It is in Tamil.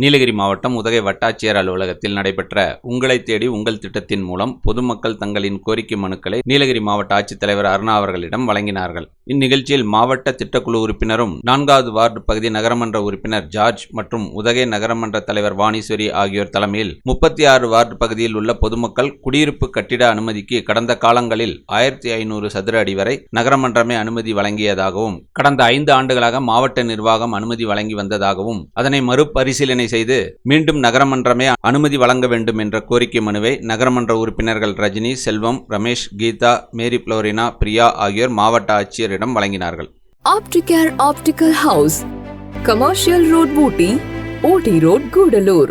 நீலகிரி மாவட்டம் உதகை வட்டாட்சியர் அலுவலகத்தில் நடைபெற்ற உங்களை தேடி உங்கள் திட்டத்தின் மூலம் பொதுமக்கள் தங்களின் கோரிக்கை மனுக்களை நீலகிரி மாவட்ட ஆட்சித்தலைவர் அருணா அவர்களிடம் வழங்கினார்கள். இந்நிகழ்ச்சியில் மாவட்ட திட்டக்குழு உறுப்பினரும் நான்காவது வார்டு பகுதி நகரமன்ற உறுப்பினர் ஜார்ஜ் மற்றும் உதகை நகரமன்ற தலைவர் வாணீஸ்வரி ஆகியோர் தலைமையில் முப்பத்தி ஆறு வார்டு பகுதியில் உள்ள பொதுமக்கள் குடியிருப்பு கட்டிட அனுமதிக்கு கடந்த காலங்களில் ஆயிரத்தி ஐநூறு சதுர அடி வரை நகரமன்றமே அனுமதி வழங்கியதாகவும் கடந்த ஐந்து ஆண்டுகளாக மாவட்ட நிர்வாகம் அனுமதி வழங்கி வந்ததாகவும் அதனை மறுபரிசீலனை செய்து மீண்டும் நகரமன்றமே அனுமதி வழங்க வேண்டும் என்ற கோரிக்கை மனுவை நகரமன்ற உறுப்பினர்கள் ரஜினி செல்வம் ரமேஷ் கீதா மேரி புளோரினா பிரியா ஆகியோர் மாவட்ட ஆட்சியரிடம் வழங்கினார்கள். Opticare optical house commercial road Ooty OT road Gudalur.